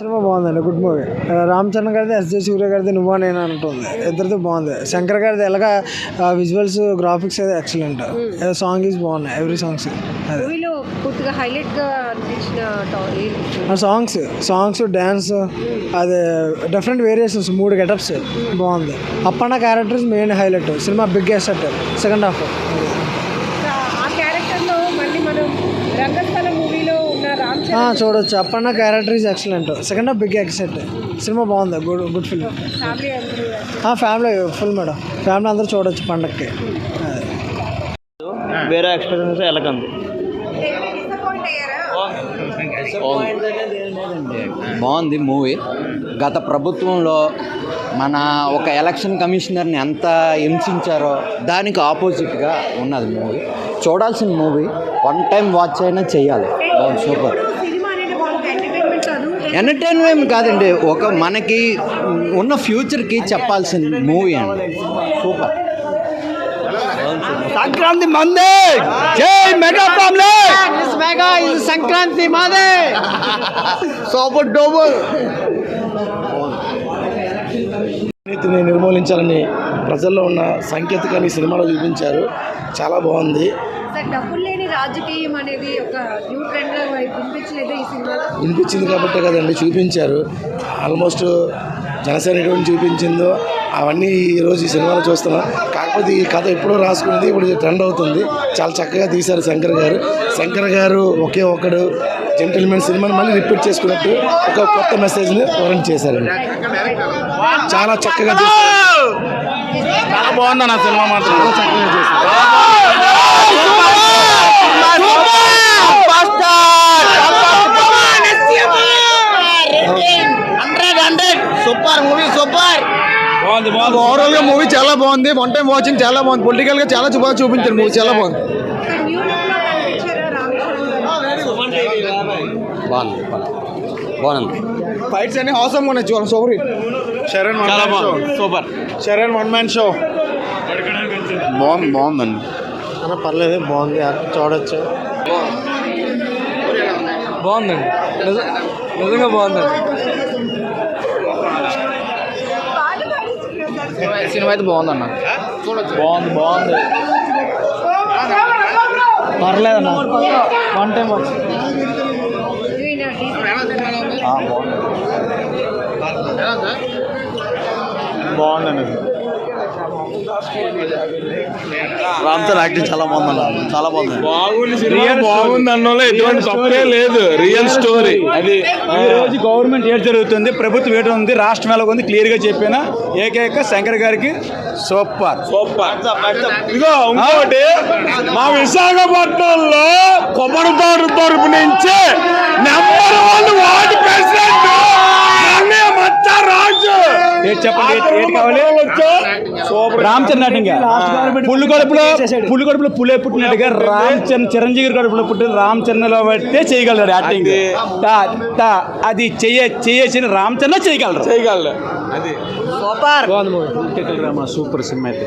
Cinema బాగుందండి. Good movie Ram Charan గారిది S J సూర్య గారిది నువ్వా నేను అంటుంది. ఇద్దరిది బాగుంది. శంకర్ గారిది ఎలాగా విజువల్స్ గ్రాఫిక్స్ అయితే ఎక్సలెంట్ సాంగ్ ఈజ్ బాగున్నాయి ఎవ్రీ సాంగ్స్ పూర్తిగా హైలైట్గా అనిపించిన సాంగ్స్ సాంగ్స్ డ్యాన్స్ అది డిఫరెంట్ వేరియేషన్స్ మూడు గెటప్స్ బాగుంది. Appanna characters main highlight cinema big asset second half ఆ క్యారెక్టర్లో మళ్ళీ మనం రంగస్థల మూవీలో ఉన్న రామ్ చరణ్ చూడొచ్చు. Appanna character is excellent second half big asset cinema బాగుంది. Good good film family full madam. Family అందరూ చూడొచ్చు పండక్కి. అదే వేరే ఎక్స్పీరియన్స్ ఎలాగంది? బాగుంది మూవీ గత ప్రభుత్వంలో మన ఒక ఎలక్షన్ కమిషనర్ని ఎంత హింసించారో దానికి ఆపోజిట్గా ఉన్నది మూవీ. చూడాల్సిన మూవీ వన్ టైం వాచ్ అయినా బాగుంది సూపర్. ఎంటర్టైన్మెంట్ కాదు ఎంటర్టైన్మెంట్ కాదండి ఒక మనకి ఉన్న ఫ్యూచర్కి చెప్పాల్సిన మూవీ అండి. సూపర్. సంక్రాంతి మందే! జై మెగా ఫ్యామిలీ! మెగా ఇది సంక్రాంతి మాదే! Super duper! అవినీతిని నిర్మూలించాలని ప్రజల్లో ఉన్న సంకేతకాన్ని సినిమాలో చూపించారు. చాలా బాగుంది. సార్ డబ్బులు లేని రాజకీయం అనేది ఒక న్యూ ట్రెండ్గా వినిపించలేదు ఈ సినిమాలో? వినిపించింది కాబట్టే కదండి చూపించారు. ఆల్మోస్ట్ జనసేన ఎటువంటి చూపించిందో అవన్నీ ఈరోజు ఈ సినిమాలో చూస్తున్నాం. కాకపోతే ఈ కథ ఎప్పుడో రాసుకునేది ఇప్పుడు ట్రెండ్ అవుతుంది. చాలా చక్కగా తీశారు శంకర్ గారు. శంకర్ గారు ఒకే ఒకడు జెంటిల్మెన్ సినిమాని మళ్ళీ రిపీట్ చేసుకున్నట్టు ఒక కొత్త మెసేజ్ని వరం చేశారండి చాలా చక్కగా చేశారు. చాలా బాగుంది నా సినిమా మాత్రం. చాలా చక్కగా చేశారు. Super movie super. ఓవరాల్గా మూవీ చాలా బాగుంది. వన్ టైం వాచింగ్ చాలా బాగుంది. పొలిటికల్గా చాలా బాగా చూపించారు. మూవీ చాలా బాగుంది సార్ న్యూ లుక్లో కనిపించారా రామ్ చరణ్ గారు బాగుంది బాగుంది. ఫైట్స్ అన్ని అవసరం ఉన్నాయి చూడండి సూపర్ శరణ్ చాలా బాగుంది super. Sharan one man show బాగుంది బాగుందండి. అన్న పర్లేదు బాగుంది చూడొచ్చు. బాగుందండి నిజంగా బాగుందండి సినిమా అయితే బాగుందన్న బాగుంది బాగుంది. పర్లేదన్న. వన్ టైం వచ్చి హీరోయిన్ డీసెంట్ బాగుందండి యాక్టింగ్ చాలా బాగుందన్న. చాలా బాగుంది. రియల్ బాగుంది అన్నోలో ఎటువంటి తప్పే లేదు. Real story. అది ఈ రోజు గవర్నమెంట్ ఏడు జరుగుతుంది? ప్రభుత్వం ఏడు ఉంది? రాష్ట్రం ఎలా ఉంది? క్లియర్గా చెప్పిన ఏకైక శంకర్ గారికి సూపర్. ఇదిగో ఇంకోటి మా విశాఖపట్నంలో కొబ్బరి తోట తరపు నుంచి నెంబర్ వన్ చెప్పండి. కావాలి? రామ్ చరణ్ నటింగా పుల్లు కడుపులో పుల్లు కడుపులో పులే పుట్టినట్టుగా రామ్ చరణ్ చిరంజీవి గారి కడుపులో పుట్టిన రామ్ చరణ్ బట్టే చేయగలరు యాక్టింగ్. అది. చెయ్య చేసిన రామ్ చరణ్ చేయగలరు చేయగలరు సూపర్. సినిమా అయితే.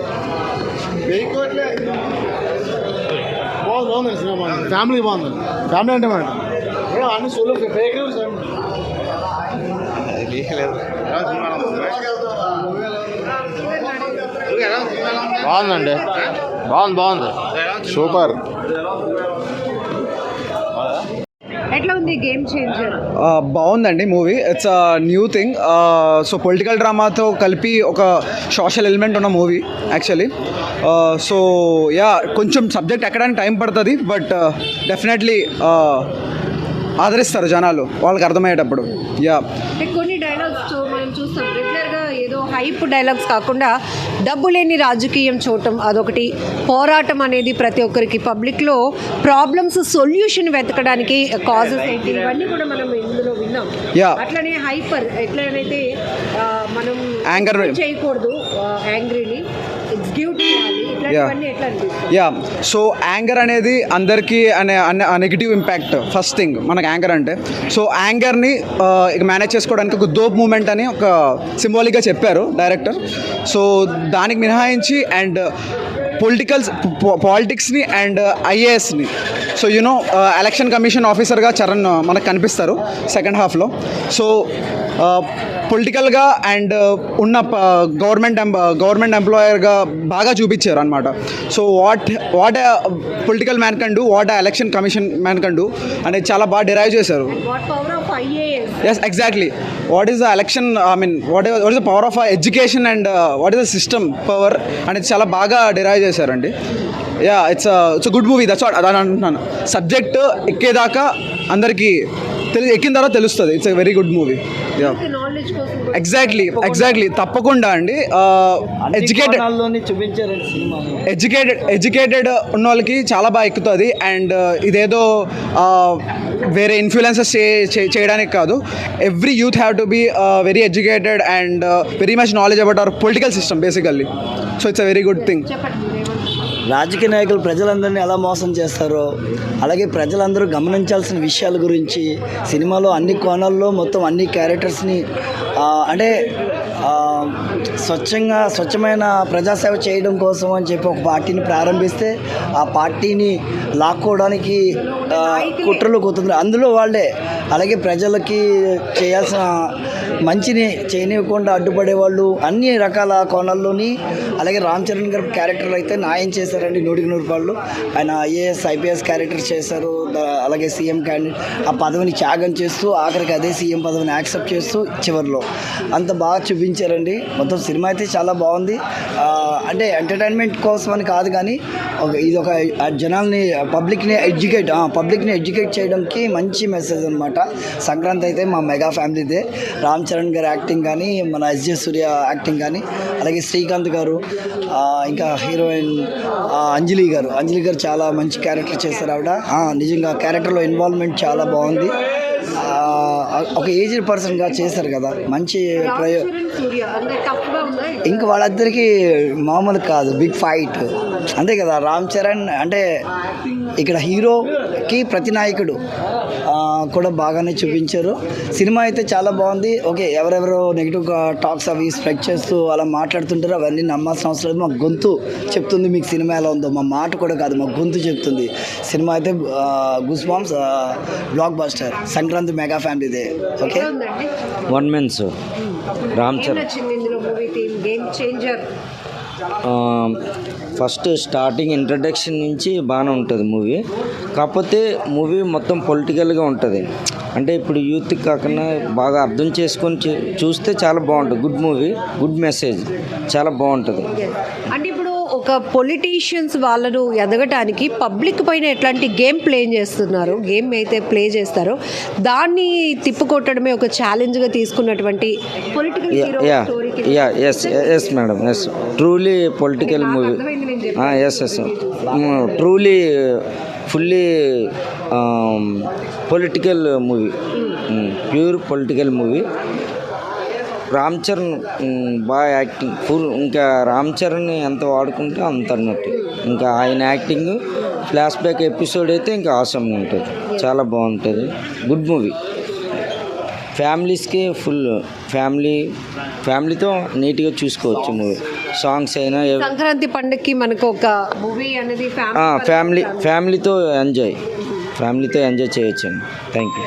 బాగుంది బాగుంది సినిమా. ఫ్యామిలీ బాగుంది. ఫ్యామిలీ అంటే మన అన్ని సోలో ఫేక్ బాగుందండి. బాగుంది బాగుంది. సూపర్. ఎట్లా ఉంది గేమ్ చేంజర్? బాగుందండి movie. It's new thing so political డ్రామాతో కలిపి ఒక సోషల్ ఎలిమెంట్ ఉన్న మూవీ యాక్చువల్లీ సో యా కొంచెం సబ్జెక్ట్ ఎక్కడానికి టైం పడుతుంది బట్ డెఫినెట్లీ ఆదరిస్తారు జనాలు వాళ్ళకి అర్థమయ్యేటప్పుడు. యా కొన్ని డైలాగ్స్ మనం చూస్తాం. రెగ్యులర్గా ఏదో హైప్ డైలాగ్స్ కాకుండా డబ్బు లేని రాజకీయం చూడటం అదొకటి. పోరాటం అనేది ప్రతి ఒక్కరికి పబ్లిక్లో ప్రాబ్లమ్స్ సొల్యూషన్ వెతకడానికి కాజెస్ ఏంటి? ఇవన్నీ కూడా మనం ఇందులో విన్నాం. అట్లనే హైపర్ ఎట్లనైతే మనం చేయకూడదు యాంగ్రీని ఎగ్జిక్యూట్ చేయాలి ఇట్లాంటివన్నీ ఎట్లా అనిపిస్తుంది యా సో యాంగర్ అనేది అందరికీ అనే నెగిటివ్ ఇంపాక్ట్ ఫస్ట్ థింగ్ మనకు యాంగర్ అంటే. సో యాంగర్ని ఇక మేనేజ్ చేసుకోవడానికి ఒక దోప్ మూమెంట్ అని ఒక సింబాలిక్గా చెప్పారు డైరెక్టర్ సో దానికి మినహాయించి అండ్ పొలిటికల్స్ పాలిటిక్స్ని and ఐఏఎస్ని so you know election commission ఆఫీసర్గా చరణ్ మనకు కనిపిస్తారు సెకండ్ హాఫ్లో సో పొలిటికల్గా అండ్ ఉన్న గవర్నమెంట్ గవర్నమెంట్ ఎంప్లాయర్గా బాగా చూపించారు అనమాట so what what political man can do what election commission man can do అనేది చాలా బాగా డిరైవ్ చేశారు yes exactly what is the election I mean what what is the power of education and what is the system power అనేది చాలా బాగా derive చేశారండి ya it's it's good movie that's what అదని అంటున్నాను సబ్జెక్ట్ ఎక్కేదాకా అందరికీ ఎక్కిన తర్వాత తెలుస్తుంది. It's a very good movie exactly exactly తప్పకుండా. అండి. ఎడ్యుకేటెడ్ ఎడ్యుకేటెడ్ ఎడ్యుకేటెడ్ ఉన్న వాళ్ళకి చాలా బాగా ఎక్కుతుంది. అండ్ ఇదేదో వేరే ఇన్ఫ్లుయెన్సెస్ చేయడానికి కాదు. Every youth have to be very educated and very much knowledge about our political system basically so it's a very good thing? రాజకీయ నాయకులు ప్రజలందరినీ ఎలా మోసం చేస్తారో అలాగే ప్రజలందరూ గమనించాల్సిన విషయాల గురించి సినిమాలో అన్ని కోణాల్లో మొత్తం అన్ని క్యారెక్టర్స్ని అంటే స్వచ్ఛంగా స్వచ్ఛమైన ప్రజాసేవ చేయడం కోసం అని చెప్పి ఒక పార్టీని ప్రారంభిస్తే ఆ పార్టీని లాక్కోవడానికి కుట్రలు కూతుంది అందులో వాళ్ళే అలాగే ప్రజలకి చేయాల్సిన మంచిని చేయనివ్వకుండా అడ్డుపడే వాళ్ళు అన్ని రకాల కోణాల్లోని అలాగే రామ్ చరణ్ గారి క్యారెక్టర్లు అయితే న్యాయం చేశారండి నూటికి నూరు రూపాయలు. ఆయన ఐఏఎస్ ఐపీఎస్ క్యారెక్టర్ చేశారు అలాగే సీఎం క్యాండిడేట్ ఆ పదవిని త్యాగం చేస్తూ ఆఖరికి అదే సీఎం పదవిని యాక్సెప్ట్ చేస్తూ చివరిలో. అంత బాగా చూపించారండి. మొత్తం సినిమా అయితే చాలా బాగుంది. అంటే ఎంటర్టైన్మెంట్ కోసం అని కాదు కానీ ఒక ఇది ఒక జనాల్ని పబ్లిక్ని ఎడ్యుకేట్ పబ్లిక్ని ఎడ్యుకేట్ చేయడానికి మంచి మెసేజ్ అనమాట సంక్రాంతి అయితే మా మెగా ఫ్యామిలీదే. రామ్ చరణ్ గారి యాక్టింగ్ కానీ మన ఎస్జే సూర్య యాక్టింగ్ కానీ అలాగే శ్రీకాంత్ గారు ఇంకా హీరోయిన్ అంజలి గారు. అంజలి గారు చాలా మంచి క్యారెక్టర్ చేశారు ఆవిడ. నిజంగా క్యారెక్టర్లో ఇన్వాల్వ్మెంట్ చాలా బాగుంది. ఒక ఏజ్డ్ పర్సన్గా చేశారు కదా. మంచి ప్రయో ఇంకా వాళ్ళిద్దరికి మామూలు కాదు. బిగ్ ఫైట్ అంతే కదా. రామ్ చరణ్ అంటే ఇక్కడ హీరోకి ప్రతి నాయకుడు కూడా బాగానే చూపించారు. సినిమా అయితే చాలా బాగుంది. ఓకే ఎవరెవరో నెగిటివ్ టాక్స్ అవి స్ప్రెడ్ చేస్తూ అలా మాట్లాడుతుంటారో. అవన్నీ నమ్మాల్సిన అవసరం లేదు. మా గొంతు చెప్తుంది మీకు సినిమా ఎలా ఉందో. మా మాట కూడా కాదు మా గొంతు చెప్తుంది. సినిమా అయితే goose bumps blockbuster Sankranti mega ఫ్యామిలీదే okay ఉందండి one men's Ram Charan first starting introduction నుంచి బాగానే ఉంటుంది మూవీ కాకపోతే మూవీ మొత్తం పొలిటికల్గా ఉంటుంది. అంటే ఇప్పుడు యూత్ కాకుండా బాగా అర్థం చేసుకొని చూస్తే చాలా బాగుంటుంది. గుడ్ మూవీ గుడ్ మెసేజ్ చాలా బాగుంటుంది. ఒక పొలిటీషియన్స్ వాళ్ళను ఎదగటానికి పబ్లిక్ పైన ఎట్లాంటి గేమ్ ప్లే చేస్తున్నారు గేమ్ అయితే ప్లే చేస్తారో దాన్ని తిప్పుకొట్టడమే ఒక ఛాలెంజ్గా తీసుకున్నటువంటి political ya yes yes madam yes truly political movie. Yes yes truly fully political movie pure political movie Ram Charan బాగా యాక్టింగ్ ఫుల్ ఇంకా రామ్ చరణ్ ఎంత వాడుకుంటే అంత అన్నట్టు. ఇంకా ఆయన యాక్టింగ్ ఫ్లాష్ బ్యాక్ ఎపిసోడ్ అయితే ఇంకా ఆసమ్ ఉంటుంది. చాలా బాగుంటుంది. గుడ్ మూవీ ఫ్యామిలీస్కి ఫుల్ ఫ్యామిలీ ఫ్యామిలీతో నీట్గా చూసుకోవచ్చు మూవీ సాంగ్స్ అయినా సంక్రాంతి పండుగకి మనకు ఒక మూవీ అనేది ఫ్యామిలీ ఫ్యామిలీతో ఎంజాయ్ ఫ్యామిలీతో ఎంజాయ్ చేయొచ్చండి. Thank you